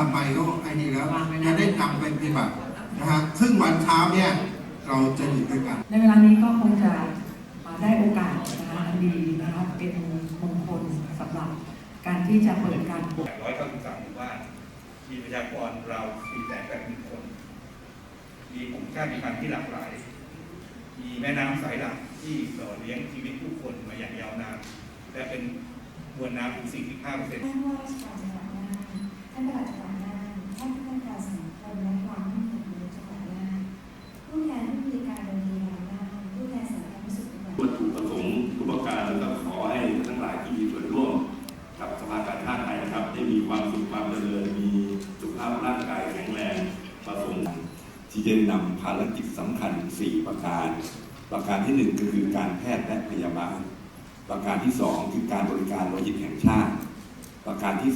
าไปก็ไอ้นี่แล้ววางไว้นะจะได้นำไปปฏิบัตินะฮะซึ่งวันเช้าเนี่ยเราจะอยู่ด้วยกัน ในเวลานี้ก็คงจะได้โอกาสนะคะอันดีนะคะเป็นมงคลสำหรับการที่จะเปิดการปลูก893หมู่บ้าน มีประชากรเรา4แสนแปดหมื่นคน มีกลุ่มชาติพันธุ์ที่หลากหลาย มีแม่น้ำสายหลักที่หล่อเลี้ยงชีวิตผู้คนมาอย่างยาวนาน และเป็นมวลน้ำถึง45เปอร์เซ็นต์ ท่านผู้ว่าราชการจังหวัด ที่จะนำภารกิจสำคัญ 4 ประการ ประการที่ 1 ก็คือการแพทย์และพยาบาล ประการที่ 2 คือการบริการโลหิตแห่งชาติ ประการที่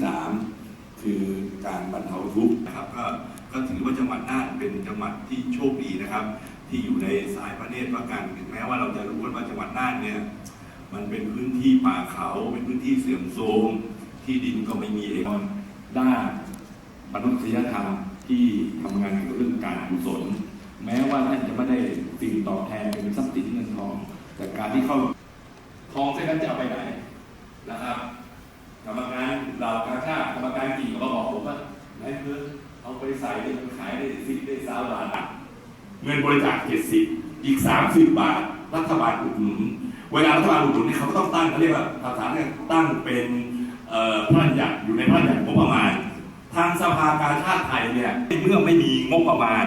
3 คือการบรรเทาทุกข์นะครับก็ก็ถือว่าจังหวัดน่านเป็นจังหวัดที่โชคดีนะครับ ที่อยู่ในสายพระเนตรประการถึงแม้ว่าเราจะรู้ว่าจังหวัดน่านเนี่ยมันเป็นพื้นที่ป่าเขาเป็นพื้นที่เสื่อมโทรมที่ดินก็ไม่มีเอกด้านมนุษยธรรม ที่ทำงานเกี่ยวกับเรื่องการกุศลแม้ว่าท่านจะไม่ได้สิ่งตอบแทนเป็นทรัพย์สินเงินทอง แต่การที่เข้าทองเส้นนั้นจะเอาไปไหนนะครับกรรมการเรากาชาติกรรมการกี่ก็บอกผมว่าไหนเพื่อเอาไปใส่ได้ขายได้สิบได้สามบาทเงินบริจาค70อีก30บบาทรัฐบาลอุดหนุนเวลารัฐบาลอุดหนุนนี่เขาก็ต้องตั้งเขาเรียกว่าภาษาเนี่ยตั้งเป็นพระราชบัญญัติอยู่ในพระราชบัญญัติงบประมาณ ทางสภาการชาติไทยเนี่ยเมื่อไม่มีงบประมาณ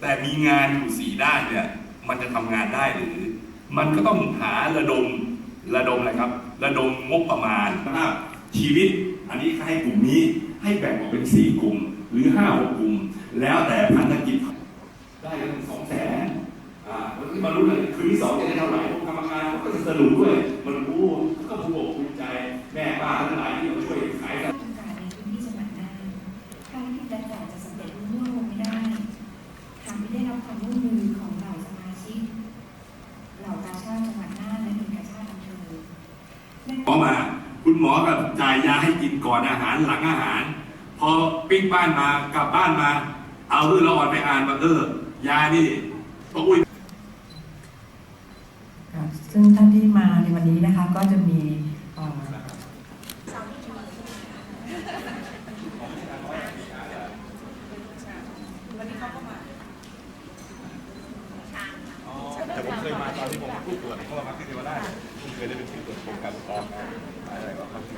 แต่มีงานอยู่สี่ด้านเนี่ยมันจะทำงานได้หรือ มันก็ต้องหาระดมระดมอะไรครับ ระดมงบประมาณชีวิต อันนี้ให้กลุ่มนี้ให้แบ่งออกเป็นสี่กลุ่ม หรือห้าหกกลุ่ม แล้วแต่พันธกิจได้กันสองแสนอ่าที่มารู้เลยคืนที่สองจะได้เท่าไหร่พวกกรรมการเขาก็จะสรุปด้วย มันรู้ก็ภูมิอกภูมิใจแม่ป้าทั้งหลายที่ อมา คุณหมอก็จ่ายยาให้กินก่อนอาหารหลังอาหาร พอปิ้งบ้านมากลับบ้านมา เอาเรื่องละอ่อนไปอ่านมาเออยานี่พออุ้ยซึ่งท่านที่มาในวันนี้นะคะก็จะมีเอ่อ แต่ผมเคยมาตอนที่ ผมผู้ตรวจเพราะว่ามาที่เทวราชผมเคยได้เป็นผู้ตรวจกรมการปกครองอะไรก็มาที่เทวราช